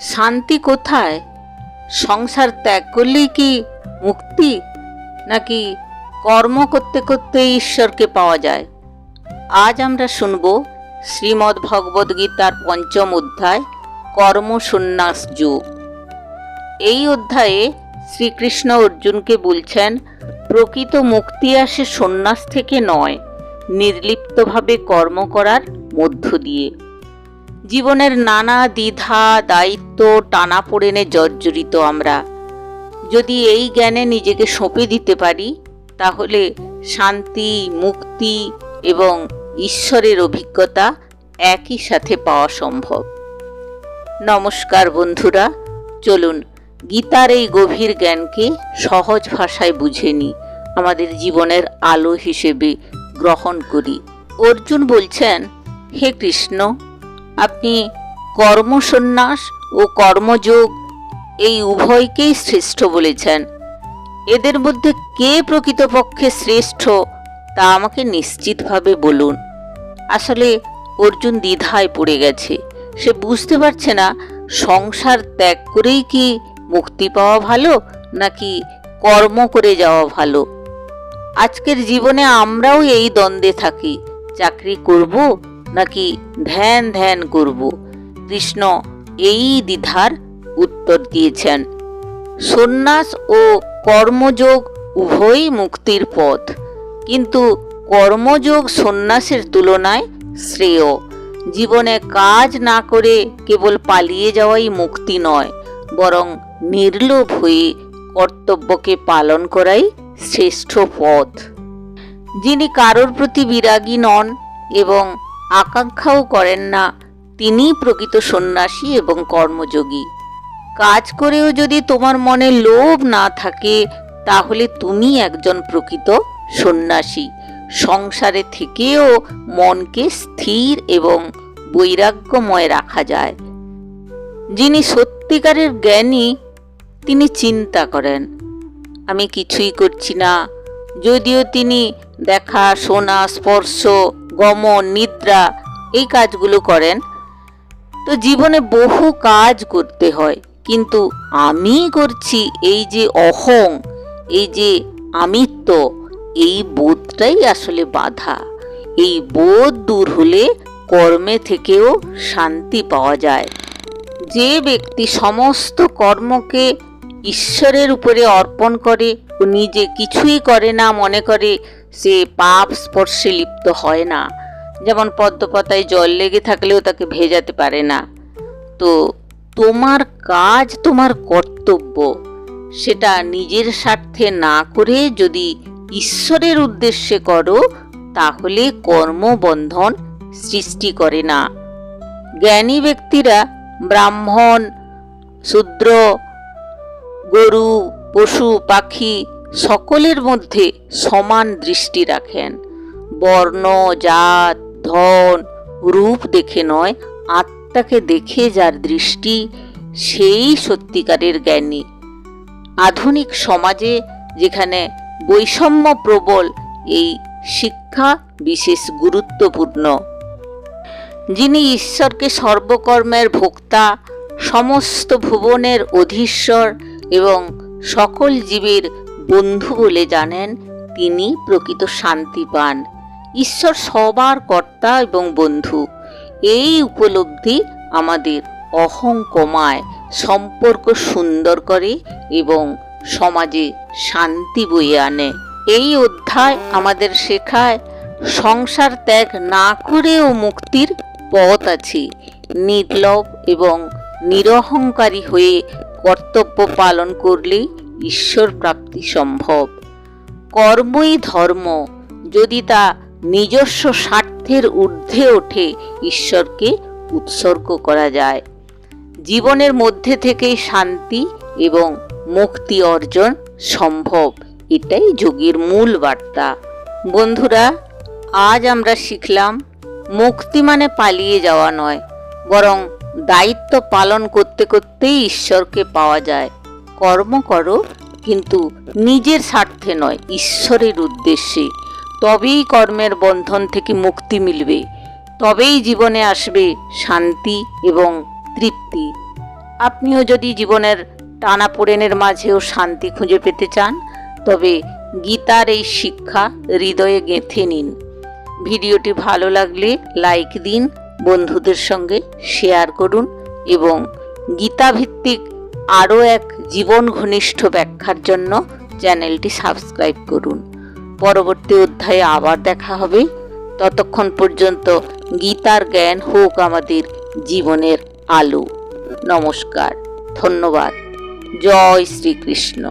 শান্তি কোথায়? সংসার ত্যাগ করলেই কি মুক্তি? নাকি কর্ম করতে করতে ঈশ্বরকে পাওয়া যায়? আজ আমরা শুনব শ্রীমদ্ ভগবদ্গীতার পঞ্চম অধ্যায় কর্ম সন্ন্যাস যোগ। এই অধ্যায়ে শ্রীকৃষ্ণ অর্জুনকে বলছেন, প্রকৃত মুক্তি আসে সন্ন্যাস থেকে নয়, নির্লিপ্তভাবে কর্ম করার মধ্য দিয়ে। জীবনের নানা দ্বিধা, দায়িত্ব টানাপোড়েনে জর্জরিত আমরা। যদি এই জ্ঞানে নিজেকে সঁপে দিতে পারি, তাহলে শান্তি, মুক্তি এবং ঈশ্বরের অভিজ্ঞতা একই সাথে পাওয়া সম্ভব। নমস্কার বন্ধুরা, চলুন গীতার এই গভীর জ্ঞানকে সহজ ভাষায় বুঝে নিই আমাদের জীবনের আলো হিসেবে গ্রহণ করি। অর্জুন বলছেন, হে কৃষ্ণ আপনি কর্মসন্ন্যাস ও কর্মযোগ এই উভয়কেই শ্রেষ্ঠ বলেছেন। এদের মধ্যে কে প্রকৃতপক্ষে শ্রেষ্ঠ তা আমাকে নিশ্চিতভাবে বলুন। আসলে অর্জুন দ্বিধায় পড়ে গেছে। সে বুঝতে পারছে না, সংসার ত্যাগ করেই কি মুক্তি পাওয়া ভালো, নাকি কর্ম করে যাওয়া ভালো? আজকের জীবনে আমরাও এই দ্বন্দ্বে থাকি। চাকরি করব নাকি ধ্যান ধ্যান করব? কৃষ্ণ এই দ্বিধার উত্তর দিয়েছেন। সন্ন্যাস ও কর্মযোগ উভয়ই মুক্তির পথ, কিন্তু কর্মযোগ সন্ন্যাসের তুলনায় শ্রেয়। জীবনে কাজ না করে কেবল পালিয়ে যাওয়াই মুক্তি নয়, বরং নির্লোভ হয়ে কর্তব্যকে পালন করাই শ্রেষ্ঠ পথ। যিনি কারোর প্রতি বিরাগী নন এবং আকাঙ্ক্ষাও করেন না। তিনি প্রকৃত সন্ন্যাসী এবং কর্মযোগী। কাজ করেও যদি তোমার মনে লোভ না থাকে, তাহলে তুমি একজন প্রকৃত সন্ন্যাসী। সংসারে থেকেও মনকে স্থির এবং বৈরাগ্যময় রাখা যায়। যিনি সত্যিকারের জ্ঞানী, তিনি চিন্তা করেন, আমি কিছুই করছি না। যদিও তিনি দেখা, শোনা, স্পর্শ গমন, নিদ্রা, এই কাজগুলো করেন। তো জীবনে বহু কাজ করতে হয়। কিন্তু আমি করছি এই যে অহং, এই যে আমিত্ব, এই বোধটাই আসলে বাধা। এই বোধ দূর হলে কর্মে থেকেও শান্তি পাওয়া যায়। যে ব্যক্তি সমস্ত কর্মকে ঈশ্বরের উপরে অর্পণ করে ও নিজে কিছুই করে না মনে করে সে পাপ স্পর্শে লিপ্ত হয় না। যেমন পদ্মপাতায় জল লেগে থাকলেও তাকে ভেজাতে পারে না। তো তোমার কাজ, তোমার কর্তব্য, সেটা নিজের স্বার্থে না করে যদি ঈশ্বরের উদ্দেশ্যে করো, তাহলে কর্মবন্ধন সৃষ্টি করে না। জ্ঞানী ব্যক্তিরা ব্রাহ্মণ, শূদ্র, গরু, পশু, পাখি সকলের মধ্যে সমান দৃষ্টি রাখেন। বর্ণ, জাত, ধন, রূপ দেখে নয়, আত্মাকে দেখে যার দৃষ্টি, সেই সত্যিকারের জ্ঞানী। আধুনিক সমাজে যেখানে বৈষম্য প্রবল, এই শিক্ষা বিশেষ গুরুত্বপূর্ণ। যিনি ঈশ্বরকে সর্বকর্মের ভোক্তা, সমস্ত ভুবনের অধীশ্বর এবং সকল জীবের বন্ধু বলে জানেন, তিনি প্রকৃত শান্তি পান ঈশ্বর সবার কর্তা এবং বন্ধু। এই উপলব্ধি আমাদের অহং কমায় সম্পর্ক সুন্দর করে এবং সমাজে শান্তি বয়ে আনে। এই অধ্যায় আমাদের শেখায়, সংসার ত্যাগ না করেও মুক্তির পথ আছে। নির্লভ এবং নিরহংকারী হয়ে কর্তব্য পালন করলেই ঈশ্বর প্রাপ্তি সম্ভব। কর্মই ধর্ম। যদি তা নিজস্ব স্বার্থের ঊর্ধ্বে ওঠে, ঈশ্বরকে উৎসর্গ করা যায়। জীবনের মধ্যে থেকেই শান্তি এবং মুক্তি অর্জন সম্ভব। এটাই যোগীর মূল বার্তা। বন্ধুরা, আজ আমরা শিখলাম, মুক্তি মানে পালিয়ে যাওয়া নয়, বরং দায়িত্ব পালন করতে করতেই ঈশ্বরকে পাওয়া যায়। কর্ম করো, কিন্তু নিজের স্বার্থে নয়, ঈশ্বরের উদ্দেশ্যে। তবেই কর্মের বন্ধন থেকে মুক্তি মিলবে। তবেই জীবনে আসবে শান্তি এবং তৃপ্তি। আপনিও যদি জীবনের টানাপোড়েনের মাঝেও শান্তি খুঁজে পেতে চান, তবে গীতার এই শিক্ষা হৃদয়ে গেঁথে নিন। ভিডিওটি ভালো লাগলে লাইক দিন, বন্ধুদের সঙ্গে শেয়ার করুন এবং গীতাভিত্তিক আরও এক জীবন ঘনিষ্ঠ ব্যাখ্যার জন্য চ্যানেলটি সাবস্ক্রাইব করুন। পরবর্তী অধ্যায়ে আবার দেখা হবে। ততক্ষণ পর্যন্ত গীতার জ্ঞান হোক আমাদের জীবনের আলো। নমস্কার, ধন্যবাদ। জয় শ্রীকৃষ্ণ।